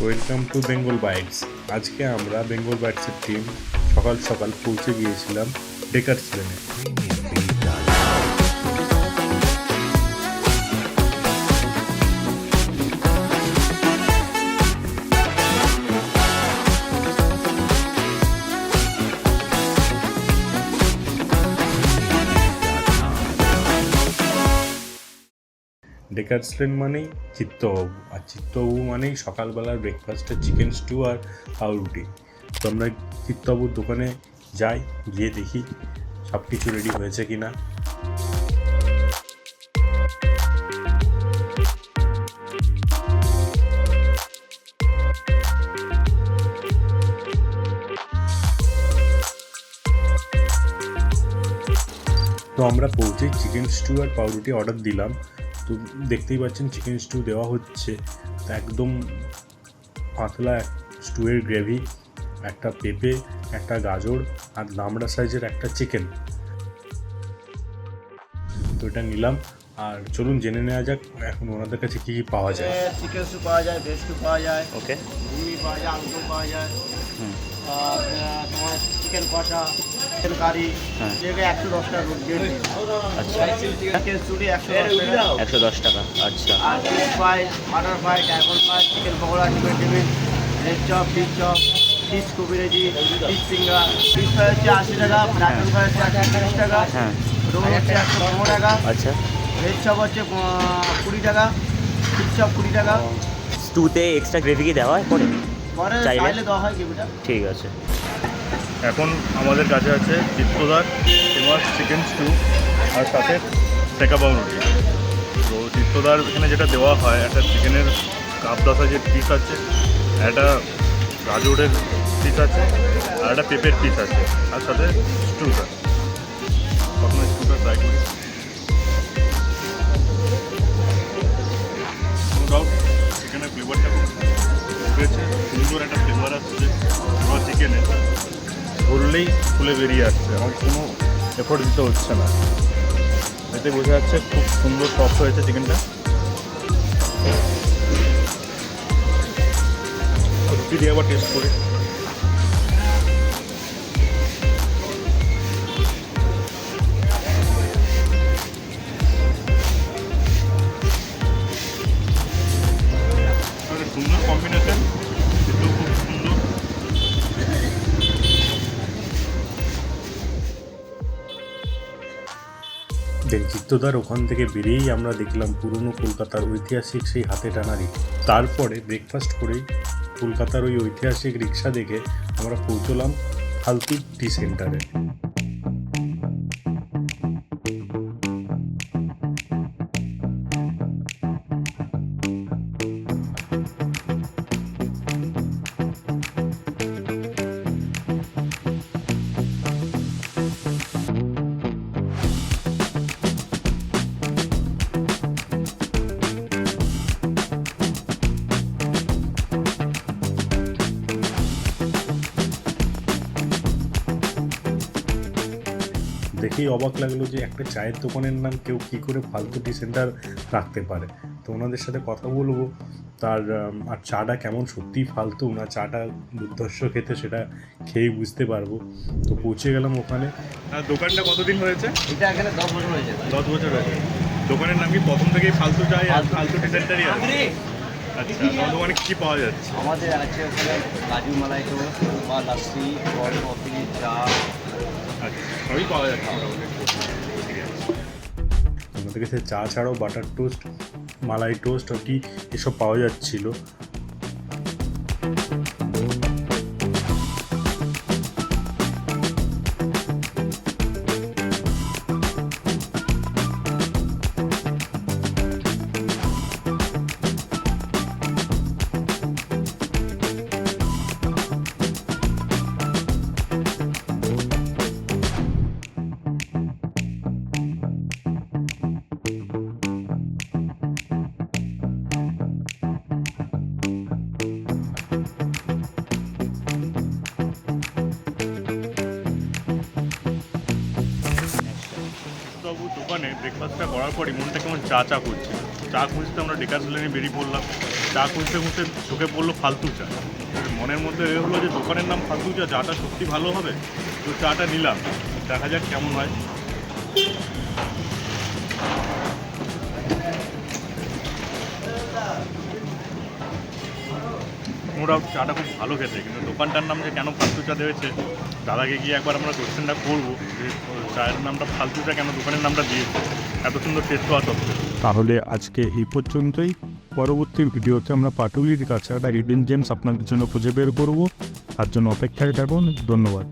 Welcome to Bengal bytes আজকে আমরা Bengal বাইটসের team সকাল সকাল পৌঁছে গিয়েছিলাম ডেকার লেনে ডেকার্স লেন মানেই চিত্তবাবু, আর চিত্তবাবু মানেই সকালবেলার ব্রেকফাস্টে চিকেন স্টু আর পাউরুটি। তো আমরা চিত্তবাবুর দোকানে যাই, গিয়ে দেখি সব কিছু রেডি হয়েছে কি না তো আমরা পৌঁছেই চিকেন স্টু আর পাউরুটি অর্ডার দিলাম। তো দেখতেই পাচ্ছেন চিকেন স্টু দেওয়া হচ্ছে। তো একদম পাতলা স্টুয়ের গ্রেভি একটা পেঁপে, একটা গাজর আর লামড়া সাইজের একটা চিকেন তো এটা নিলাম। আর চলুন জেনে নেওয়া যাক এখন ওনাদের কাছে কী কী পাওয়া যায়। চিকেন স্যুপ পাওয়া যায় ভেজ স্যুপ পাওয়া যায় ওকে ঘুগনি পাওয়া যায় আলু পাওয়া যায় আর তোমার চিকেন কষা চিকেন কারি হ্যাঁ। যেটা একশো দশ টাকা রেট আচ্ছা। চিকেন চুরি একশো দশ টাকা। একশো দশ টাকা আচ্ছা। আর fish fry butter fry diamond fry chicken pakora chicken tiffin veg chop fish chop fish কবিরেজি fish finger fish fry হচ্ছে আশি টাকা ডায়মন্ড ফ্রাই হচ্ছে একশো টাকা হ্যাঁ। রোল হচ্ছে একশো পনেরো টাকা। আচ্ছা। ভেজ চপ হচ্ছে কুড়ি টাকা ফিশ চপ কুড়ি টাকা। স্টুতে এক্সট্রা গ্রেভি কি দেওয়া হয় পরে? পরে চাইলে? দেওয়া হয় কিবিটা ঠিক আছে। এখন আমাদের কাছে আছে চিত্তদার ফেমাস চিকেন স্টু আর সাথে টেকা পাউরুটি। তো চিত্তদার এখানে যেটা দেওয়া হয় একটা চিকেনের কাপ দশ সাইজের পিস আছে একটা গাজরের পিস আছে আর একটা পেঁপের পিস আছে আর সাথে স্টুটা প্রথমে স্টুটা ট্রাই করি সুন্দর একটা ফ্লেভার আসছে। পুরো চিকেনের ধরলেই খুলে বেরিয়ে আসছে। আমার কোনো এফোর্ট দিতে হচ্ছে না। এতে বোঝা যাচ্ছে খুব সুন্দর সফট হয়েছে চিকেনটা সত্যি দিয়ে আবার টেস্ট করি। দেন চিত্তদার ওখান থেকে বেরিয়েই আমরা দেখলাম পুরনো কলকাতার ঐতিহাসিক সেই হাতে টানারি তারপরে ব্রেকফাস্ট করেই কলকাতার ওই ঐতিহাসিক রিক্সা দেখে আমরা পৌঁছলাম হালতি টি সেন্টারে। দেখেই অবাক লাগল যে একটা চায়ের দোকানের নাম কেউ কী করে ফালতু টি সেন্টার রাখতে পারে। তো ওনাদের সাথে কথা বলব। তার আর চাটা কেমন সত্যিই ফালতু না চাটা দুর্ধর্ষ খেতে সেটা খেয়েই বুঝতে পারব। তো পৌঁছে গেলাম ওখানে। আর দোকানটা কতদিন হয়েছে? এটা এখানে দশ বছর হয়েছে। দশ বছর হয়েছে। দোকানের নাম কি প্রথম থেকেই ফালতু চাই আর ফালতু। ডিসেন্টারি আছে? আচ্ছা দোকানে কী পাওয়া যাচ্ছে? আমাদের আছে ওখানে কাজু মালাই টোস্ট বা লাচ্ছি ফল কফি চা সবই পাওয়া আমাদের কাছে চা ছাড়াও butter toast malai toast tea এসব পাওয়া যাচ্ছিল। দোকানে ব্রেকফাস্টটা করার পরই মনটা কেমন চা চা করছে। চা খুঁজতে আমরা ডেকার লেনে বেরিয়ে পড়লাম। চা খুঁজতে খুঁজতে চোখে পড়ল ফালতু চা। মনের মধ্যে এ হলো যে দোকানের নাম ফালতু চা, চাটা সত্যি ভালো হবে? তো চাটা নিলাম। দেখা যাক কেমন হয়। ওরা চাটা খুব ভালো খেতে, কিন্তু দোকানটার নাম যে কেন ফালতু চা দিয়েছে, দাদাকে গিয়ে একবার আমরা কোয়েশ্চেনটা করব যে চায়ের নামটা ফালতু চা কেন দোকানের নামটা দিয়েছে? এত সুন্দর টেস্ট হওয়া তাহলে আজকে এই পর্যন্তই। পরবর্তী ভিডিওতে আমরা পাটুলির কাছে একটা হিডেন জেমস আপনাদের জন্য খুঁজে বের করব। তার জন্য অপেক্ষায় থাকুন। ধন্যবাদ।